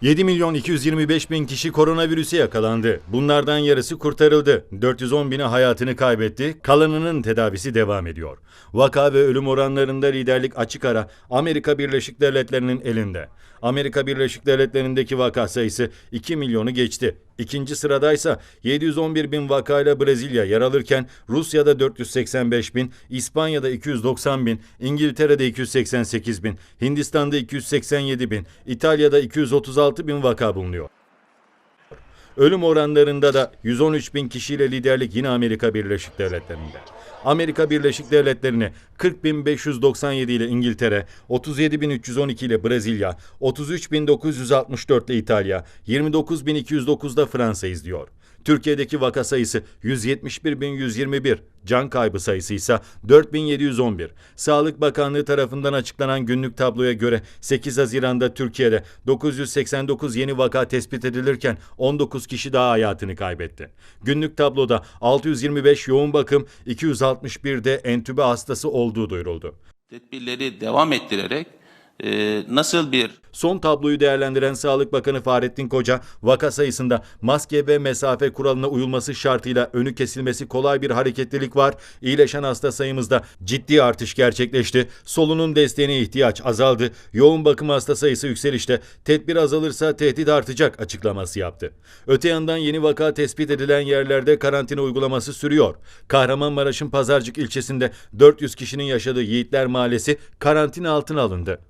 7 milyon 225 bin kişi koronavirüse yakalandı. Bunlardan yarısı kurtarıldı. 410 bini hayatını kaybetti. Kalanının tedavisi devam ediyor. Vaka ve ölüm oranlarında liderlik açık ara Amerika Birleşik Devletleri'nin elinde. Amerika Birleşik Devletleri'ndeki vaka sayısı 2 milyonu geçti. İkinci sıradaysa 711 bin vakayla Brezilya yer alırken Rusya'da 485 bin, İspanya'da 290 bin, İngiltere'de 288 bin, Hindistan'da 287 bin, İtalya'da 236 bin vaka bulunuyor. Ölüm oranlarında da 113 bin kişiyle liderlik yine Amerika Birleşik Devletleri'nde. Amerika Birleşik Devletleri'ni 40.597 ile İngiltere, 37.312 ile Brezilya, 33.964 ile İtalya, 29.209 da Fransa izliyor. Türkiye'deki vaka sayısı 171.121, can kaybı sayısı ise 4.711. Sağlık Bakanlığı tarafından açıklanan günlük tabloya göre 8 Haziran'da Türkiye'de 989 yeni vaka tespit edilirken 19 kişi daha hayatını kaybetti. Günlük tabloda 625 yoğun bakım, 261 de entübe hastası olduğu duyuruldu. tedbirleri devam ettirerek e, nasıl bir Son tabloyu değerlendiren Sağlık Bakanı Fahrettin Koca, vaka sayısında maske ve mesafe kuralına uyulması şartıyla önü kesilmesi kolay bir hareketlilik var. İyileşen hasta sayımızda ciddi artış gerçekleşti. Solunum desteğine ihtiyaç azaldı. Yoğun bakım hasta sayısı yükselişte. Tedbir azalırsa tehdit artacak açıklaması yaptı. Öte yandan yeni vaka tespit edilen yerlerde karantina uygulaması sürüyor. Kahramanmaraş'ın Pazarcık ilçesinde 400 kişinin yaşadığı Yiğitler Mahallesi karantina altına alındı.